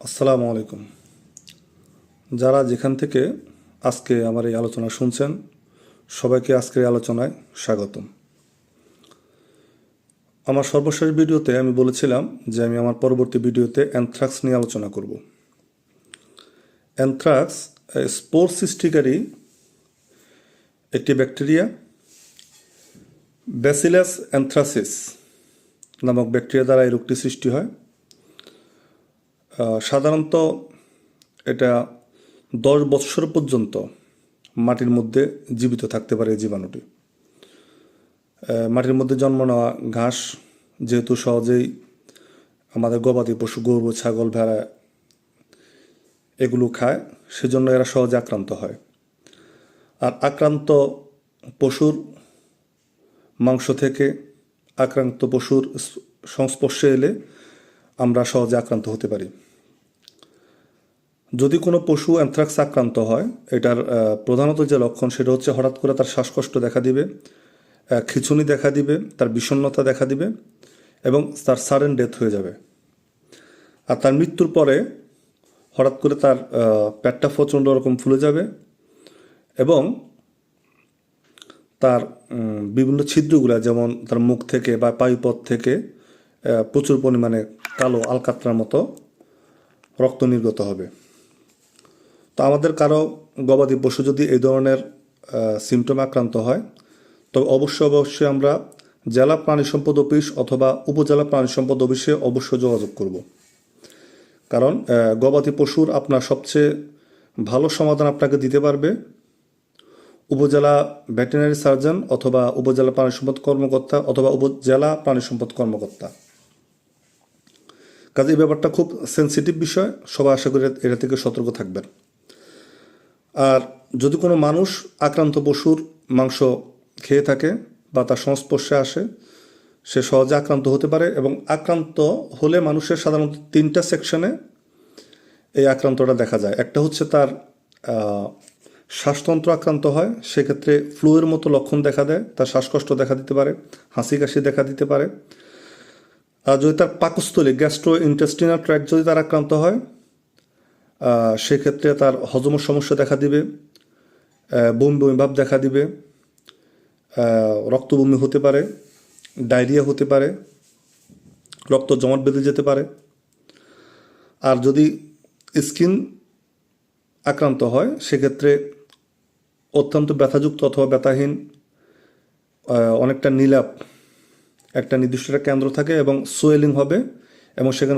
আসসালামু আলাইকুম। যারা যেখান থেকে আজকে আমার এই আলোচনা শুনছেন, সবাইকে আজকের আলোচনায় স্বাগতম। আমার সর্বশেষ ভিডিওতে আমি বলেছিলাম যে আমি আমার পরবর্তী ভিডিওতে অ্যানথ্রাক্স নিয়ে আলোচনা করব। অ্যানথ্রাক্স স্পোর সৃষ্টিকারী একটি ব্যাকটেরিয়া ব্যাসিলাস অ্যানথ্রাসিস নামক ব্যাকটেরিয়া দ্বারা এই রোগটি সৃষ্টি হয়। সাধারণত এটা দশ বৎসর পর্যন্ত মাটির মধ্যে জীবিত থাকতে পারে এই জীবাণুটি। মাটির মধ্যে জন্ম নেওয়া ঘাস যেহেতু সহজেই আমাদের গবাদি পশু, গরু, ছাগল, ভেড়া এগুলো খায়, সেজন্য এরা সহজে আক্রান্ত হয়। আর আক্রান্ত পশুর মাংস থেকে আক্রান্ত পশুর সংস্পর্শে এলে আমরা সহজে আক্রান্ত হতে পারি। যদি কোনো পশু অ্যানথ্রাক্স আক্রান্ত হয়, এটার প্রধানত যে লক্ষণ সেটা হচ্ছে হঠাৎ করে তার শ্বাসকষ্ট দেখা দিবে খিঁচুনি দেখা দিবে, তার বিষণ্ণতা দেখা দিবে এবং তার সাডেন ডেথ হয়ে যাবে। আর তার মৃত্যুর পরে হঠাৎ করে তার পেটটা প্রচণ্ড রকম ফুলে যাবে এবং তার বিভিন্ন ছিদ্রগুলা যেমন তার মুখ থেকে বা পায়ুপথ থেকে প্রচুর পরিমাণে কালো আলকাত্রার মতো রক্ত নির্গত হবে। তো আমাদের কারও গবাদি পশু যদি এই ধরনের সিমটম আক্রান্ত হয় তবে অবশ্যই অবশ্যই আমরা জেলা প্রাণী সম্পদ অফিস অথবা উপজেলা প্রাণী সম্পদ অফিসে অবশ্যই যোগাযোগ করব। কারণ গবাদি পশুর আপনার সবচেয়ে ভালো সমাধান আপনাকে দিতে পারবে উপজেলা ভেটেরিনারি সার্জন অথবা উপজেলা প্রাণী সম্পদ কর্মকর্তা অথবা উপজেলা প্রাণী সম্পদ কর্মকর্তা। কাজে এই ব্যাপারটা খুব সেন্সিটিভ বিষয়, সবাই আশা করি এটা থেকে সতর্ক থাকবেন। আর যদি কোনো মানুষ আক্রান্ত পশুর মাংস খেয়ে থাকে বা তার সংস্পর্শে আসে, সে সহজে আক্রান্ত হতে পারে এবং আক্রান্ত হলে মানুষের সাধারণত তিনটা সেকশনে এই আক্রান্তটা দেখা যায়। একটা হচ্ছে তার শ্বাসতন্ত্র আক্রান্ত হয়, সেক্ষেত্রে ফ্লুয়ের মতো লক্ষণ দেখা দেয়, তার শ্বাসকষ্ট দেখা দিতে পারে হাসি কাশি দেখা দিতে পারে। আর যদি তার পাকস্থলী গ্যাস্ট্রো ইন্টেস্টিনাল ট্র্যাক যদি তার আক্রান্ত হয় সেক্ষেত্রে তার হজমের সমস্যা দেখা দিবে বমি বমি ভাব দেখা দিবে রক্তবমি হতে পারে, ডায়রিয়া হতে পারে, রক্ত জমাট বেঁধে যেতে পারে। আর যদি স্কিন আক্রান্ত হয়, সেক্ষেত্রে অত্যন্ত ব্যথাযুক্ত অথবা ব্যথাহীন অনেকটা নীলাপ, একটা নির্দিষ্ট কেন্দ্র থাকে এবং সোয়েলিং হবে এবং সেখানে